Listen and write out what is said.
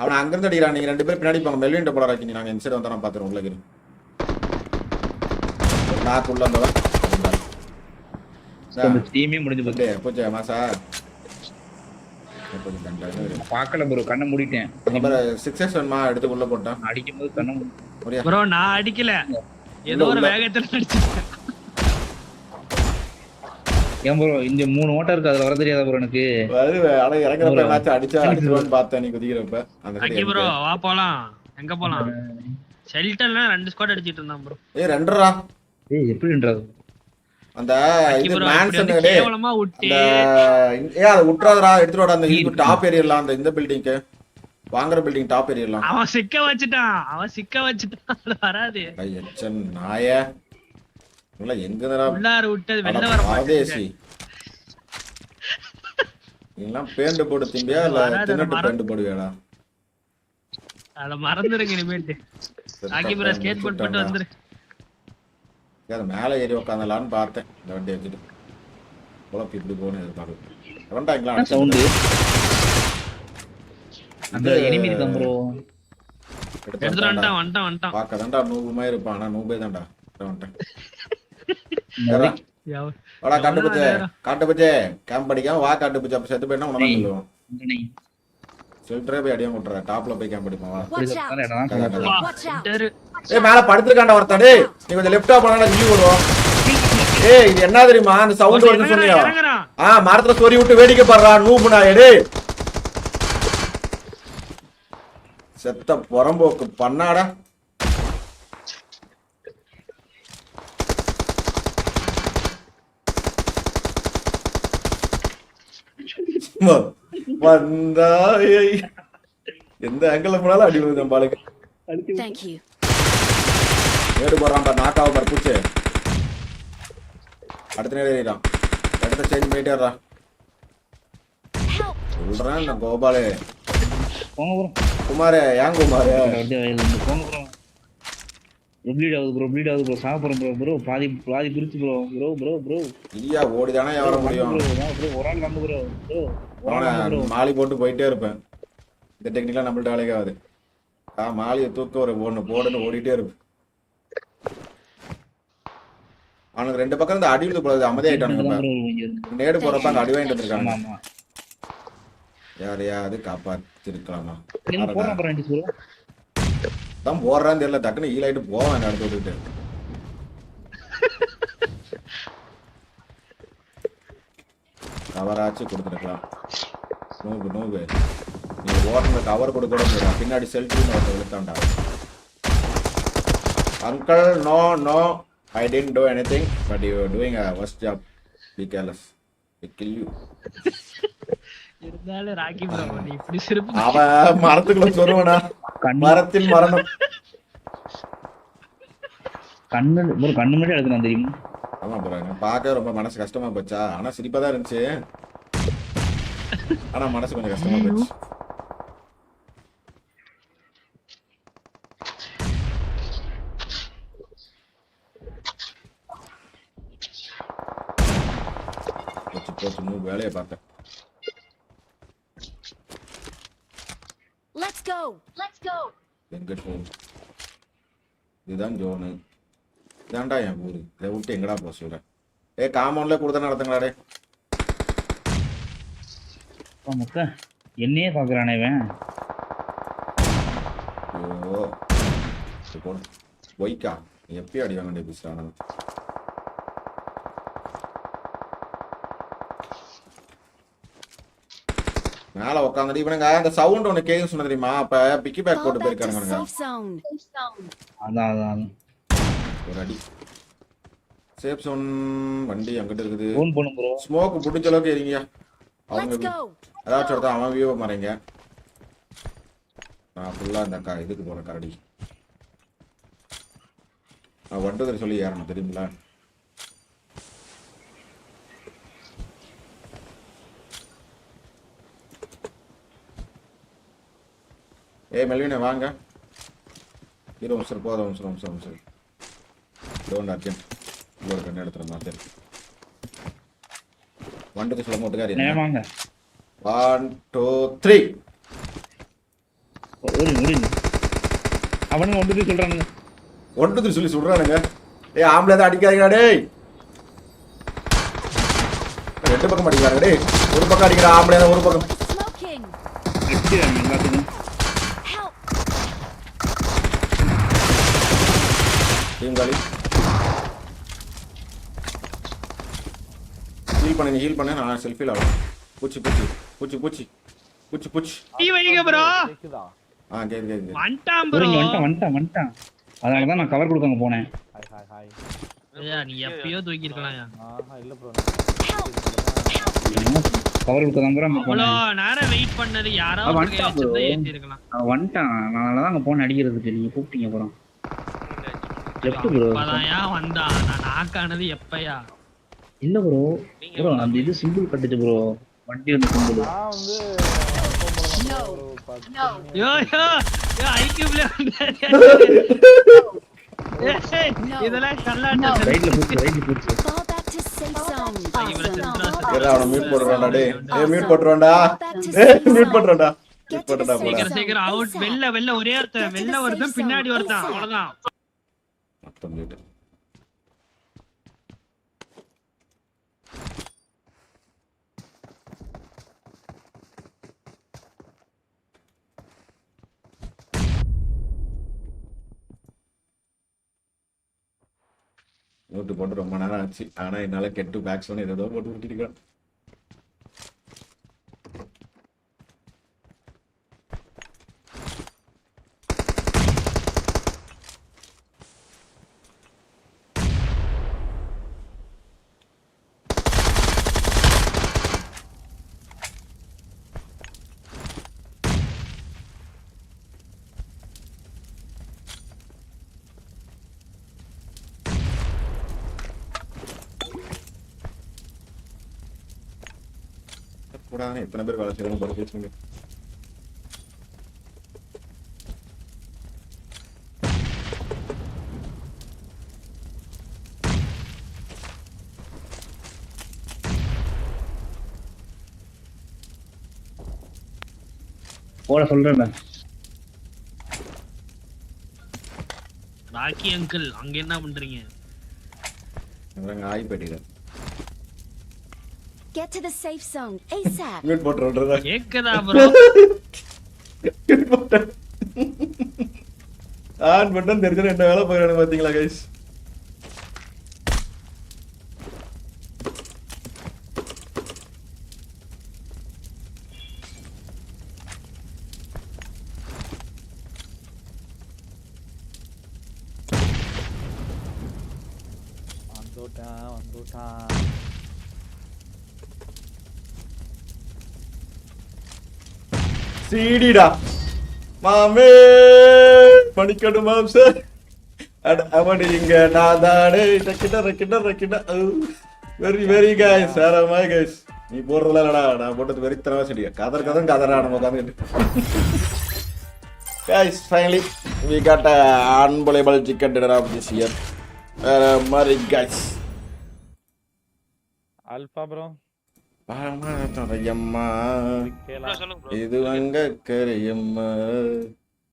அவனை அங்கிருந்து அடிக்கிறான். நீங்க ரெண்டு பேரும் பின்னாடி போங்க. மெல்வின் போல ராக்கி நாங்க இந்த சைடு வந்தா பாத்துறோம் உள்ள இரு நாக்கு உள்ள வந்தவன். அந்த டீமே முடிஞ்சு போச்சு. போச்சு மாசா பார்க்கல ப்ரோ கண்ணை மூடிட்டேன். சிக்ஸ் எக்ஸ் வேணுமா? எடுத்து உள்ள போட்டான் அடிக்கும் போது கண்ணை ப்ரோ நான் அடிக்கல. ஏதோ ஒரு. வேகத்துல அடிச்சிட்டேன் ஏன் ப்ரோ இந்த மூணு ஓட்டம் இருக்கு அதுல வர தெரியாதா ப்ரோ எனக்கு? வருது ஆனா இறங்குறப்ப என்னாச்சும் அடிச்சா அடிச்சிருவான்னு பார்த்தேன் நீ குதிக்கிறப்ப. அந்த அக்கி ப்ரோ வா போலாம். எங்க போலாம்? ஷெல்டர்ல ரெண்டு ஸ்குவாட் அடிச்சிட்டு இருந்தான் ப்ரோ ஏய் ரெண்டரா. ஏய் எப்படின்றது அந்த இது மேன்சன் கேவலமா விட்டு. அந்த ஏ அதை விட்டுறாதடா. அந்த இது டாப் ஏரியலாம் அந்த இந்த பில்டிங்க்கு வாங்குற பில்டிங் டாப் ஏரியலாம் அவன் சிக்க வச்சுட்டான். அவன் சிக்க வச்சுட்டான். அது வராது. ஐயச்சன் நாய. இல்ல எங்கடா உள்ளார விட்டது வெளில வர பரதேசி நீங்களாம் பேண்டு போட்டு திம்பியா இல்ல வராது, தின்னுட்டு மரம். பேண்டு போடுவியாடா? அத மறந்துருங்க இனிமேட்டு ஆக்கி ப்ரோ ஸ்கேட் போட் போட்டு வந்துரு. அது மேல ஏறி உட்காந்தலான்னு பார்த்தேன். இந்த வண்டி வச்சுட்டு குழப்பி இப்படி போகணும் எதிர்பார்க்க வண்டாங்களா சவுண்டு அந்த எனிமி இருக்கான் ப்ரோ எடுத்துட்டு வந்துட்டான் வந்துட்டான் வந்துட்டான். பார்க்க தான்டா நூபுமே இருப்பான். ஆனா நூபே தான்டா. வந்துட்டேன். வாடா காட்டு எவ்வளவு பச்சே. நேரம்? காட்டு பச்சே. கேம்ப் அடிக்காம வா காட்டு பச்சே. அப்ப செத்து போயிட்டா. சொல்லுவோம் ஷெல்டரே போய் அடியும் விட்டுற. டாப்ல போய் கேம்ப். ஏய் மேல படுத்துருக்காண்டா ஒருத்தன் டேய். நீ கொஞ்சம் லெஃப்டா போனா ஜிவி விடுவோம் ஏய் இது என்ன தெரியுமா? அந்த சவுண்ட் இறங்குறான், சொன்னியா. ஆ மரத்துல சொறி விட்டு வேடிக்கை பாடுறா நூபுனா டேய். செத்த புறம்போக்கு பண்ணாடா. வந்தாயை. எந்த ஆங்கிள் போனாலும் அடி விழுது பாலுக்கு. Thank you. ஏடு போடுறான் பாரு நாக்காவ பாரு பூச்சி. அடுத்த நேரம் ஏறிடான் அடுத்த சேஞ்ச் பண்ணிட்டேறா Help! சொல்றேன் இந்த கோபாலு. குமாரே ஏன் குமாரு? ப்ளீட் ஆகுது ப்ரோ ப்ளீட் ஆகுது ப்ரோ சாப்பிட்றோம் ப்ரோ ப்ரோ பாதி பாதி பிரிச்சு ப்ரோ ப்ரோ ப்ரோ ப்ரோ இல்லையா ஓடிதானே வர முடியும். ப்ரோ ஒரு ஆள் ப்ரோ ப்ரோ மாலி போட்டு போயிட்டே இருப்பேன். இந்த டெக்னிக்லாம் நம்மள்ட்ட வேலைக்கு ஆகுது ஆ மாலியை தூக்க ஒரு ஒன்று போடுன்னு ஓடிட்டே இருப்பேன். அவனுக்கு ரெண்டு பக்கம் இந்த அடி விழுது போடுறது அமைதியாயிட்டானுங்க. நேடு போறப்ப அங்க அடி வாங்கிட்டு வந்திருக்காங்க யாரையாவது காப்பாத்திருக்கலாமா? தான் போடுறான்னு தெரியல டக்குன்னு ஈலாயிட்டு போவேன் அடுத்து விட்டுட்டு கவராச்சு கொடுத்துருக்கலாம். நூபு நூபு நீ ஓட்டுன கவர் கொடுக்க கூட பின்னாடி செல்ஃபின்னு ஒருத்தர் இழுத்தாண்டா uncle no no I tend to anything but you doing a first job be careless kill you இருந்தாலும் ராக்கி ப்ரோ நீ இப்படி சிரிப்பு அவன் மரத்துக்குள்ள சொல்லுவனா? மரத்தில் மரணம். கண்ணு ப்ரோ கண்ணு மட்டும் எடுக்கணும் தெரியுமா? ஆமா ப்ரோ எனக்கு பார்க்க ரொம்ப மனசு கஷ்டமா போச்சா? ஆனா சிரிப்பா தான் இருந்துச்சு. ஆனா மனசு கொஞ்சம் கஷ்டமா போச்சு. போச்சு போச்சு. நூறு வேலையை பார்த்தேன். Let's go! Let's go! எங்கிட்ட போ இதுதான் ஜோனு. இதான்டா என் ஊரு இதை விட்டு எங்கடா போக சொல்றேன் ஏ காமௌண்ட்ல கொடுத்த நடத்துங்களாடே மொக்க என்னையே பாக்குறானே இவன் இது போடு ஒய்க்கா நீ எப்பயும் அடி வாங்க வேண்டிய பேசுறான மேல உட்காந்துட்டு இவனுங்க அந்த சவுண்ட் ஒண்ணு கேக்குன்னு சொன்ன தெரியுமா அப்ப பிக்கி பேக் போட்டு போயிருக்கானுங்க அதான் அதான் ஒரு அடி. சேஃப் சோன் வண்டி அங்கிட்டு இருக்குது. ஃபோன் பண்ணும் ப்ரோ ஸ்மோக் பிடிச்ச அளவுக்கு எரிங்க அவங்க! ஏதாச்சும் ஒருத்தன் அவன் வியூவை மறைங்க. நான் ஃபுல்லா இந்த க இதுக்கு போறேன் கரடி. நான் வண்டதுரை சொல்லி ஏறணும் தெரியுங்களா ஏய் மெல்வினே வாங்க. இரு நிமிஷம் போதும் நிமிஷம் நிமிஷம் நிமிஷம் டோன்ட் அர்ஜென்ட் ஒரு கண்ணு எடுத்துற மாதிரி வண்டது சொல்ல நேரம் மட்டும் வாங்க ஒன் டூ த்ரீ ஓடி அவனுங்க ஒன்று சொல்றானுங்க ஒன்று சொல்லி சுடுறானுங்க ஏய் ஆம்பளை தான் அடிக்காதீங்கடா டேய் ரெண்டு பக்கம் அடிக்கிறாங்க டேய் ஒரு பக்கம் அடிக்கிறா ஆம்பளை தான் ஒரு பக்கம் Smoking. அடிக்கிறாங்க எல்லாத்துக்கும் Help. டீம் காலி ஹீல் பண்ணு ஹீல் பண்ணு நான் செல்ஃபியில் ஆகும் பூச்சி பூச்சி பூச்சி பூச்சி பூச்சி பூச்சி. டீ வைங்க ப்ரோ கேக்குதா? ஆ கேது கேது கேது வந்துட்டான் ப்ரோ ப்ரோ வந்துட்டான் வந்துட்டான் வந்துட்டான். அதனால தான் நான் கவர் கொடுக்க போனேன். ஹாய் ஹாய் ஹாய் ஐயா நீ எப்பயோ தூக்கி இருக்கலாம் ஆஹா இல்ல ப்ரோ கவர் கொடுக்க தான் ப்ரோ அவ்வளோ நேரம் வெயிட் பண்ணது யாரோ வந்துட்டான் அவன் வந்துட்டான். அதனால தான் அங்க போன அடிக்கிறதுக்கு நீங்க கூப்பிட்டீங்க ப்ரோ அப்பதான் ஏன் வந்தான். நான் நாக்கானது எப்பயா? இல்ல ப்ரோ ப்ரோ அந்த இது சிம்பிள் கட்டுச்சு ப்ரோ வண்டி வந்து சிம்பிள் நான் வந்து. ஒரு. யோ யோ யோ. இதெல்லாம் கல்லாட்டம் ரைட்ல போச்சு ரைட்ல போச்சு அவனை மியூட் டேய். மியூட் மியூட் மியூட் போடா. சீக்கிரம் அவுட் ஒருத்தன் வெளில ஒருத்தன் பின்னாடி ஒருத்தன் அவ்வளவுதான். மொத்தம் மியூட் நோட்டு போட்டு ரொம்ப நேரம் ஆச்சு ஆனால் என்னால் கெட்டு பேக்ஸ் பண்ணி ஏதோ போட்டு விட்டுருக்கேன் கூடாது எத்தனை பேர் வேலை செய்யணும் போல பேசுங்க போட சொல்றேன் ராக்கி அங்கிள் அங்க என்ன பண்றீங்க? ஆய் போயிட்டீங்க Get to the safe zone ASAP. Mute போட்டுறா கேக்குதா ப்ரோ மியூட் போட்டேன் ஆன் பட்டன் தெரிஞ்சா என்ன வேலை போயிடணும் பாத்தீங்களா கைஸ் வந்துட்டான் வந்துட்டான். சீடிடா. மாமே மணிக்கடு மாம் சார் அவனு இங்க நான் தானே. ரக்கிட்ட ரக்கிட்ட ரக்கிட்ட வெரி வெரி கைஸ் சாரமாய் கைஸ் நீ போடுறதுல இல்லடா நான் போட்டது வெறித்தனமா செடியா கதர் கதம் கதரா நம்ம உட்காந்துக்கிட்டு guys finally we got unbelievable chicken dinner of this year வேற மாதிரி கைஸ் அல்பா ப்ரோ பாமா தரையம்மா கேளா. இது அங்க கரையம்மா